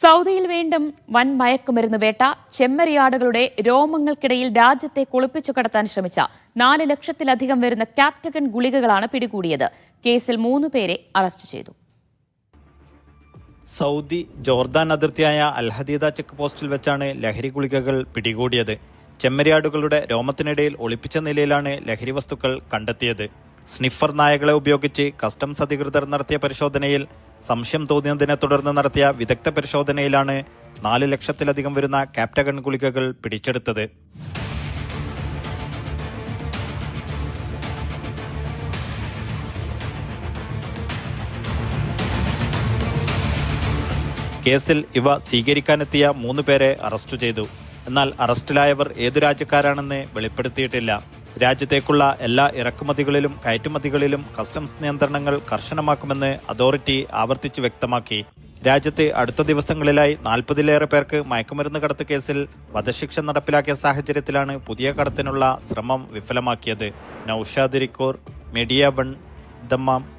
സൗദിയിൽ വീണ്ടും വൻ മയക്കുമരുന്ന് വേട്ട ചെമ്മരിയാടുകളുടെ രോമങ്ങൾക്കിടയിൽ രാജ്യത്തെ കുളിപ്പിച്ചു കടത്താൻ ശ്രമിച്ച നാല് ലക്ഷത്തിലധികം വരുന്ന കാപ്റ്റഗൺ ഗുളികകളാണ് പിടികൂടിയത്. കേസിൽ മൂന്ന് പേരെ അറസ്റ്റ് ചെയ്തു. സൗദി ജോർദാൻ അതിർത്തിയായ അൽഹദീദ ചെക്ക് പോസ്റ്റിൽ വെച്ചാണ് ലഹരി ഗുളികകൾ പിടികൂടിയത്. ചെമ്മരിയാടുകളുടെ രോമത്തിനിടയിൽ ഒളിപ്പിച്ച നിലയിലാണ് ലഹരി വസ്തുക്കൾ കണ്ടെത്തിയത്. സ്നിഫർ നായകളെ ഉപയോഗിച്ച് കസ്റ്റംസ് അധികൃതർ നടത്തിയ പരിശോധനയിൽ സംശയം തോന്നിയതിനെ തുടർന്ന് നടത്തിയ വിദഗ്ധ പരിശോധനയിലാണ് നാല് ലക്ഷത്തിലധികം വരുന്ന കാപ്റ്റഗൺ ഗുളികകൾ പിടിച്ചെടുത്തത്. കേസിൽ ഇവ സ്വീകരിക്കാനെത്തിയ മൂന്ന് പേരെ അറസ്റ്റ് ചെയ്തു. എന്നാൽ അറസ്റ്റിലായവർ ഏതു രാജ്യക്കാരാണെന്ന് വെളിപ്പെടുത്തിയിട്ടില്ല. രാജ്യത്തേക്കുള്ള എല്ലാ ഇറക്കുമതികളിലും കയറ്റുമതികളിലും കസ്റ്റംസ് നിയന്ത്രണങ്ങൾ കർശനമാക്കുമെന്ന് അതോറിറ്റി ആവർത്തിച്ചു വ്യക്തമാക്കി. രാജ്യത്ത് അടുത്ത ദിവസങ്ങളിലായി നാൽപ്പതിലേറെ പേർക്ക് മയക്കുമരുന്ന് കടത്ത് കേസിൽ വധശിക്ഷ നടപ്പിലാക്കിയ സാഹചര്യത്തിലാണ് പുതിയ കടത്തിനുള്ള ശ്രമം വിഫലമാക്കിയത്. Naushad Irikkur Media One Dammam.